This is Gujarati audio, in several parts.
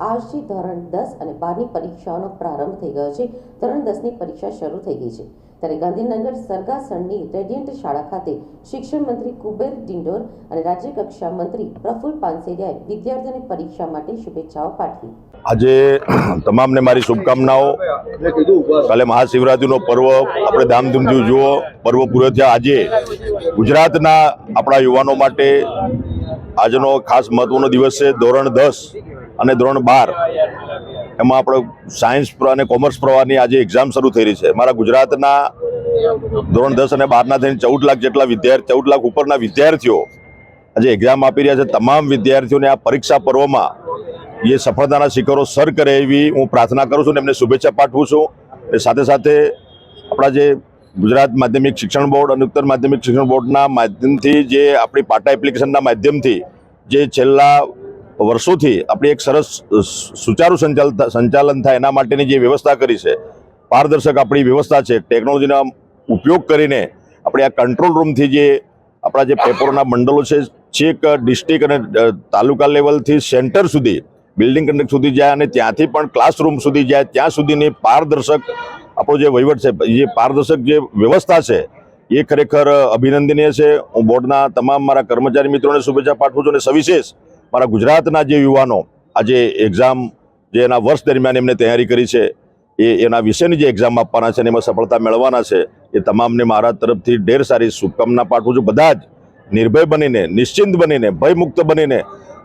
આજથી ધોરણ દસ અને બારની પરીક્ષાઓનો પ્રારંભ થઈ ગયો છે. ધોરણ દસની પરીક્ષા શરૂ થઈ ગઈ છે. ત્યારે ગાંધીનગર સરગાસણની રેડિયન્ટ શાળા ખાતે શિક્ષણ મંત્રી કુબેર ડિંડોર અને રાજ્ય કક્ષા મંત્રી પ્રફુલ પાનસેરિયાએ વિદ્યાર્થીઓને પરીક્ષા માટે શુભેચ્છાઓ પાઠવી. આજે તમામને મારી શુભકામનાઓ. કાલે મહાશિવરાત્રિનો પર્વ. આપણે ધામધૂમથી જુઓ. પર્વ પૂરો થયા આજે. ગુજરાતના આપણા યુવાનો માટે આજનો ખાસ મહત્વનો દિવસ છે ધોરણ દસ. અને ધોરણ બાર. એમાં આપણે સાયન્સ અને કોમર્સ પ્રવાહની આજે એક્ઝામ શરૂ થઈ રહી છે. મારા ગુજરાતના ધોરણ દસ અને બારના થઈને ચૌદ લાખ જેટલા વિદ્યાર્થી, ચૌદ લાખ ઉપરના વિદ્યાર્થીઓ આજે એક્ઝામ આપી રહ્યા છે. તમામ વિદ્યાર્થીઓને આ પરીક્ષા પર્વમાં એ સફળતાના શિખરો સર કરે એવી હું પ્રાર્થના કરું છું અને એમને શુભેચ્છા પાઠવું છું. એ સાથે સાથે આપણા જે ગુજરાત માધ્યમિક શિક્ષણ બોર્ડ અને ઉત્તર માધ્યમિક શિક્ષણ બોર્ડના માધ્યમથી જે આપણી પાટા એપ્લિકેશનના માધ્યમથી જે છેલ્લા વર્ષોથી આપણી એક સરસ સુચારુ સંચાલ, સંચાલન થાય એના માટેની જે વ્યવસ્થા કરી છે, પારદર્શક આપણી વ્યવસ્થા છે, ટેકનોલોજીના ઉપયોગ કરીને આપણે આ કંટ્રોલ રૂમથી જે આપણા જે પેપરોના મંડળો છે છેક ડિસ્ટ્રિક્ટ અને તાલુકા લેવલથી સેન્ટર સુધી, બિલ્ડિંગ કન્ડક્ટ સુધી જાય અને ત્યાંથી પણ ક્લાસરૂમ સુધી જાય, ત્યાં સુધીની પારદર્શક આપણો જે વહીવટ છે જે પારદર્શક જે વ્યવસ્થા છે, એ ખરેખર અભિનંદનીય છે. હું બોર્ડના તમામ મારા કર્મચારી મિત્રોને શુભેચ્છા પાઠવું છું અને સવિશેષ મારા ગુજરાતના જે યુવાનો આજે એક્ઝામ જે એના વર્ષ દરમિયાન એમને તૈયારી કરી છે, એ એના વિશેની જે એક્ઝામ આપવાના છે અને એમાં સફળતા મેળવવાના છે, એ તમામને મારા તરફથી ઢેર સારી શુભકામના પાઠવું છું. બધા જ નિર્ભય બનીને, નિશ્ચિંત બનીને, ભયમુક્ત બનીને,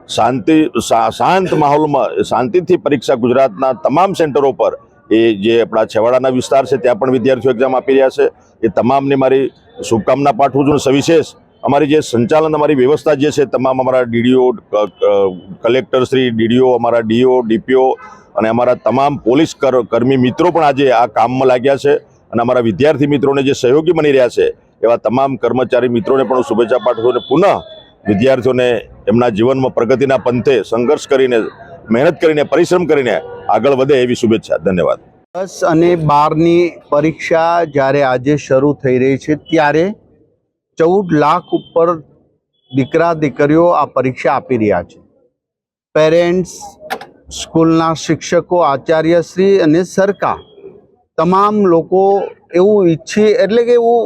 શાંતિ શાંત માહોલમાં, શાંતિથી પરીક્ષા ગુજરાતના તમામ સેન્ટરો પર, એ જે આપણા છેવાડાના વિસ્તાર છે, ત્યાં પણ વિદ્યાર્થીઓ એક્ઝામ આપી રહ્યા છે. એ તમામને મારી શુભકામના પાઠવું છું સવિશેષ અમારી જે સંચાલન, અમારી વ્યવસ્થા જે છે, તમામ અમારા ડીડીઓ કલેક્ટર શ્રી, ડીડીઓ, અમારા ડીઓ, ડીપીઓ અને અમારા તમામ પોલીસ કર- કર્મી મિત્રો પણ આજે આ કામમાં લાગ્યા છે અને અમારા વિદ્યાર્થી મિત્રોને જે સહયોગી બની રહ્યા છે, એવા તમામ કર્મચારી મિત્રોને પણ શુભેચ્છા પાઠવું અને પુનઃ વિદ્યાર્થીઓને એમના જીવનમાં પ્રગતિના પંથે સંઘર્ષ કરીને, મહેનત કરીને, પરિશ્રમ કરીને આગળ વધે એવી શુભેચ્છા. ધન્યવાદ. દસ અને બારની પરીક્ષા જ્યારે આજે શરૂ થઈ રહી છે, ત્યારે ચૌદ લાખ ઉપર દીકરા, દીકરીઓ આ પરીક્ષા આપી રહ્યા છે. પેરેન્ટ્સ સ્કૂલના શિક્ષકો, આચાર્યશ્રી અને સરકાર તમામ લોકો એવું ઈચ્છે, એટલે કે એવું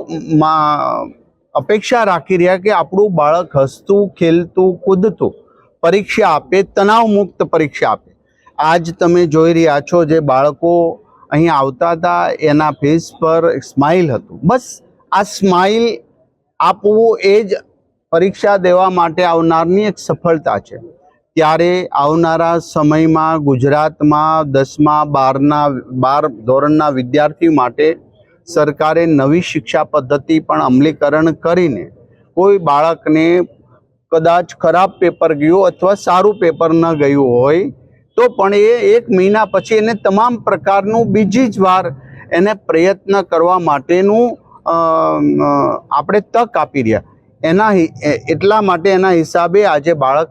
અપેક્ષા રાખી રહ્યા કે આપણું બાળક હસતું, ખેલતું, કૂદતું પરીક્ષા આપે તણાવ મુક્ત પરીક્ષા આપે. આજ તમે જોઈ રહ્યા છો જે બાળકો અહીં આવતા હતા, એના ફેસ પર સ્માઇલ હતું. બસ, આ સ્માઇલ આપવું એ જ પરીક્ષા દેવા માટે આવનારની એક સફળતા છે. ત્યારે આવનારા સમયમાં ગુજરાતમાં દસમા, બારના, બાર ધોરણના વિદ્યાર્થી માટે સરકારે નવી શિક્ષા પદ્ધતિ પણ અમલીકરણ કરીને કોઈ બાળકને કદાચ ખરાબ પેપર ગયું અથવા સારું પેપર ન ગયું હોય, તો પણ એ એક મહિના પછી એને તમામ પ્રકારનું બીજી જ વાર એને પ્રયત્ન કરવા માટેનું આપણે તક આપી રહ્યા. એના એટલા માટે એના હિસાબે આજે બાળક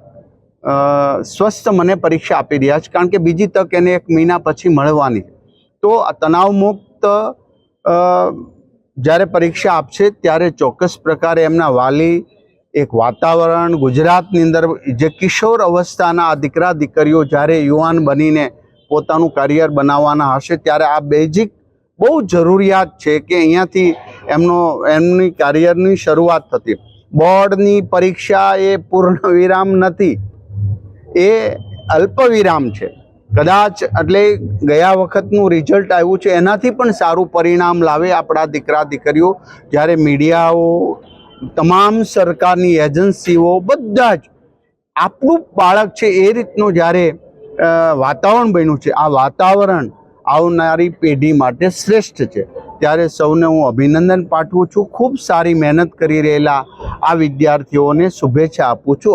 સ્વસ્થ મને પરીક્ષા આપી રહ્યા છે. કારણ કે બીજી તક એને એક મહિના પછી મળવાની. તો તણાવમુક્ત જ્યારે પરીક્ષા આપશે ત્યારે ચોક્કસ પ્રકારે એમના વાલી એક વાતાવરણ, ગુજરાતની અંદર જે કિશોર અવસ્થાના આ દીકરા, દીકરીઓ જ્યારે યુવાન બનીને પોતાનું કરિયર બનાવવાના હશે ત્યારે આ બેઝિક બહુ જરૂરિયાત છે કે અહીંયાથી એમનો, એમની કરિયરની શરૂઆત થતી. બોર્ડની પરીક્ષા એ પૂર્ણ વિરામ નથી. એ અલ્પ વિરામ છે. કદાચ એટલે ગયા વખતનું રિઝલ્ટ આવ્યું છે, એનાથી પણ સારું પરિણામ લાવે આપણા દીકરા, દીકરીઓ. જ્યારે મીડિયાઓ, તમામ સરકારની એજન્સીઓ બધા જ, આપણું બાળક છે એ રીતનું જ્યારે વાતાવરણ બન્યું છે. આ વાતાવરણ આવનારી પેઢી માટે શ્રેષ્ઠ છે. ત્યારે સૌને હું અભિનંદન પાઠવું છું. ખૂબ સારી મહેનત કરી રહેલા આ વિદ્યાર્થીઓને શુભેચ્છા આપું છું.